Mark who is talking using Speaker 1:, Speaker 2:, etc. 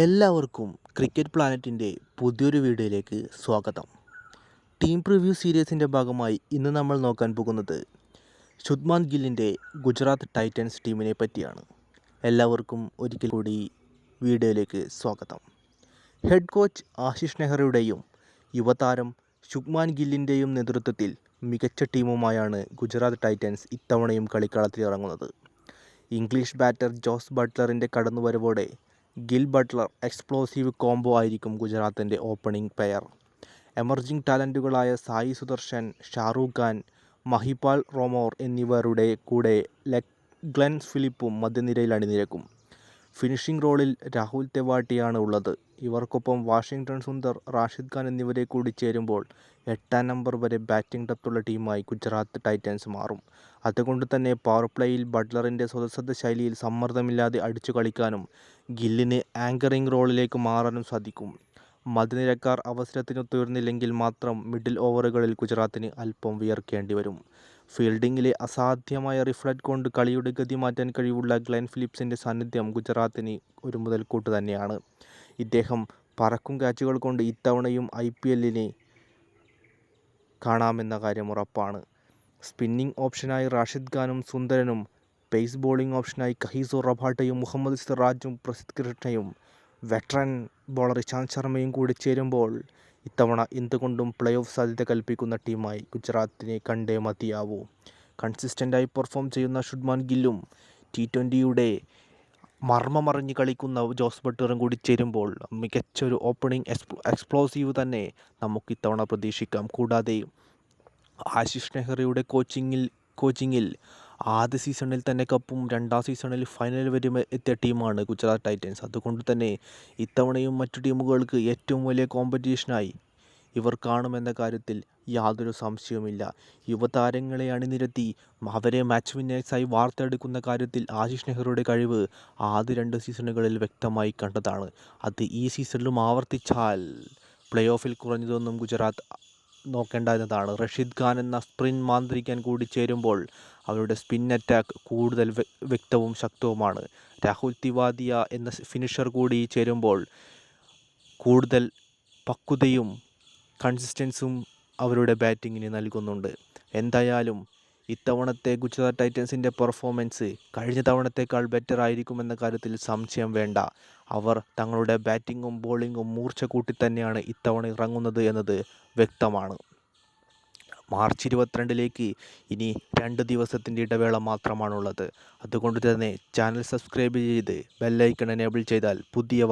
Speaker 1: എല്ലാവർക്കും ക്രിക്കറ്റ് പ്ലാനറ്റിന്റെ പുതിയൊരു വീഡിയോയിലേക്ക് സ്വാഗതം. ടീം പ്രിവ്യൂ സീരീസിന്റെ ഭാഗമായി ഇന്ന് നമ്മൾ നോക്കാൻ പോകുന്നത് ശുദ്മാൻ ഗില്ലിന്റെ ഗുജറാത്ത് ടൈറ്റൻസ് ടീമിനെ പറ്റിയാണ്. എല്ലാവർക്കും ഒരിക്കൽ കൂടി വീഡിയോയിലേക്ക് സ്വാഗതം. ഹെഡ് കോച്ച് ആശിഷ് നെഹ്റയുടെയും യുവതാരം ശുഗ്മാൻ ഗില്ലിന്റെയും നേതൃത്വത്തിൽ മികച്ച ടീമുമായാണ് ഗുജറാത്ത് ടൈറ്റൻസ് ഇത്തവണയും കളിക്കളത്തിൽ ഇറങ്ങുന്നത് ഇംഗ്ലീഷ് ബാറ്റർ ജോസ് ബട്ട്ലറിന്റെ കടന്നുവരവോടെ ഗിൽ ബട്ട്ലർ എക്സ്പ്ലോസീവ് കോംബോ ആയിരിക്കും ഗുജറാത്തിന്റെ ഓപ്പണിംഗ് പെയർ. എമർജിംഗ് ടാലന്റുകളായ സായി സുദർശൻ ഷാറൂഖ് ഖാൻ മഹിപാൽ റോമോർ എന്നിവരുടെ കൂടെ ലെക് ഗ്ലെൻ ഫിലിപ്പും മധ്യനിരയിൽ അണിനിരക്കും. ഫിനിഷിംഗ് റോളിൽ രാഹുൽ തെവാട്ടിയാണ് ഉള്ളത്. ഇവർക്കൊപ്പം വാഷിംഗ്ടൺ സുന്ദർ റാഷിദ് ഖാൻ എന്നിവരെ കൂടി ചേരുമ്പോൾ എട്ടാം നമ്പർ വരെ ബാറ്റിംഗ് ഡെപ്തുള്ള ടീമായി ഗുജറാത്ത് ടൈറ്റൻസ് മാറും. അതുകൊണ്ട് തന്നെ പവർ പ്ലേയിൽ ബട്ട്ലറിന്റെ സ്വതസദ്ധ ശൈലിയിൽ സമ്മർദ്ദമില്ലാതെ അടിച്ചു കളിക്കാനും ഗില്ലിന് ആങ്കറിംഗ് റോളിലേക്ക് മാറാനും സാധിക്കും. മധ്യനിരക്കാർ അവസരത്തിനൊത്തുയർന്നില്ലെങ്കിൽ മാത്രം മിഡിൽ ഓവറുകളിൽ ഗുജറാത്തിന് അല്പം വിയർക്കേണ്ടി വരും. ഫീൽഡിങ്ങിലെ അസാധ്യമായ റിഫ്ലക്ട് കൊണ്ട് കളിയുടെ ഗതി മാറ്റാൻ കഴിവുള്ള ഗ്ലെൻ ഫിലിപ്സിന്റെ സാന്നിധ്യം ഗുജറാത്തിന് ഒരു മുതൽക്കൂട്ട് തന്നെയാണ്. ഇദ്ദേഹം പറക്കും ക്യാച്ചുകൾ കൊണ്ട് ഇത്തവണയും ഐ പി എല്ലിന് കാണാമെന്ന കാര്യം ഉറപ്പാണ്. സ്പിന്നിംഗ് ഓപ്ഷനായി റാഷിദ് ഖാനും സുന്ദരനും പേസ് ബോളിംഗ് ഓപ്ഷനായി കഹീസോ റബാട്ടയും മുഹമ്മദ് സിറാജും പ്രസിദ് കൃഷ്ണയും വെറ്ററൻ ബോളർ ഇശാന്ത് ശർമ്മയും കൂടി ചേരുമ്പോൾ ഇത്തവണ എന്തുകൊണ്ടും പ്ലേ ഓഫ് സാധ്യത കൽപ്പിക്കുന്ന ടീമായി ഗുജറാത്തിനെ കണ്ടേ മതിയാവൂ. കൺസിസ്റ്റന്റായി പെർഫോം ചെയ്യുന്ന ഷുഡ്മാൻ ഗില്ലും ടി ട്വന്റിയുടെ മർമ്മമറിഞ്ഞ് കളിക്കുന്ന ജോസ് ബട്ടറും കൂടി ചേരുമ്പോൾ മികച്ചൊരു ഓപ്പണിംഗ് എക്സ്പ്ലോസീവ് തന്നെ നമുക്ക് ഇത്തവണ പ്രതീക്ഷിക്കാം. കൂടാതെ ആശിഷ് നെഹ്റയുടെ കോച്ചിങ്ങിൽ കോച്ചിങ്ങിൽ ആദ്യ സീസണിൽ തന്നെ കപ്പും രണ്ടാം സീസണിൽ ഫൈനൽ വരെ എത്തിയ ടീമാണ് ഗുജറാത്ത് ടൈറ്റൻസ്. അതുകൊണ്ട് തന്നെ ഇത്തവണയും മറ്റു ടീമുകൾക്ക് ഏറ്റവും വലിയ കോമ്പറ്റീഷനായി ഇവർ കാണുമെന്ന കാര്യത്തിൽ യാതൊരു സംശയവുമില്ല. യുവതാരങ്ങളെ അണിനിരത്തി അവരെ മാച്ച് വിന്നേഴ്സായി വാർത്തെടുക്കുന്ന കാര്യത്തിൽ ആശിഷ് നെഹ്റുയുടെ കഴിവ് ആദ്യ രണ്ട് സീസണുകളിൽ വ്യക്തമായി കണ്ടതാണ്. അത് ഈ സീസണിലും ആവർത്തിച്ചാൽ പ്ലേ ഓഫിൽ കുറഞ്ഞതൊന്നും ഗുജറാത്ത് നോക്കേണ്ടതാണ് റഷീദ് ഖാൻ എന്ന സ്പ്രിൻ മാന്ത്രികൻ കൂടി ചേരുമ്പോൾ അവരുടെ സ്പിൻ അറ്റാക്ക് കൂടുതൽ വ്യക്തവും ശക്തവുമാണ്. രാഹുൽ തിവാദിയ എന്ന ഫിനിഷർ കൂടി ചേരുമ്പോൾ കൂടുതൽ പക്വതയും കൺസിസ്റ്റൻസും അവരുടെ ബാറ്റിങ്ങിന് നൽകുന്നുണ്ട്. എന്തായാലും ഇത്തവണത്തെ ഗുജറാത്ത് ടൈറ്റൻസിന്റെ പെർഫോമൻസ് കഴിഞ്ഞ തവണത്തേക്കാൾ ബെറ്റർ ആയിരിക്കുമെന്ന കാര്യത്തിൽ സംശയം വേണ്ട. അവർ തങ്ങളുടെ ബാറ്റിങ്ങും ബോളിങ്ങും മൂർച്ച കൂട്ടി തന്നെയാണ് ഇത്തവണ ഇറങ്ങുന്നത് എന്നത് വ്യക്തമാണ്. മാർച്ച് ഇരുപത്തിരണ്ടിലേക്ക് ഇനി രണ്ട് ദിവസത്തിന്റെ ഇടവേള മാത്രമാണുള്ളത്. അതുകൊണ്ട് തന്നെ ചാനൽ സബ്സ്ക്രൈബ് ചെയ്ത് ബെല്ലൈക്കൺ എനേബിൾ ചെയ്താൽ പുതിയ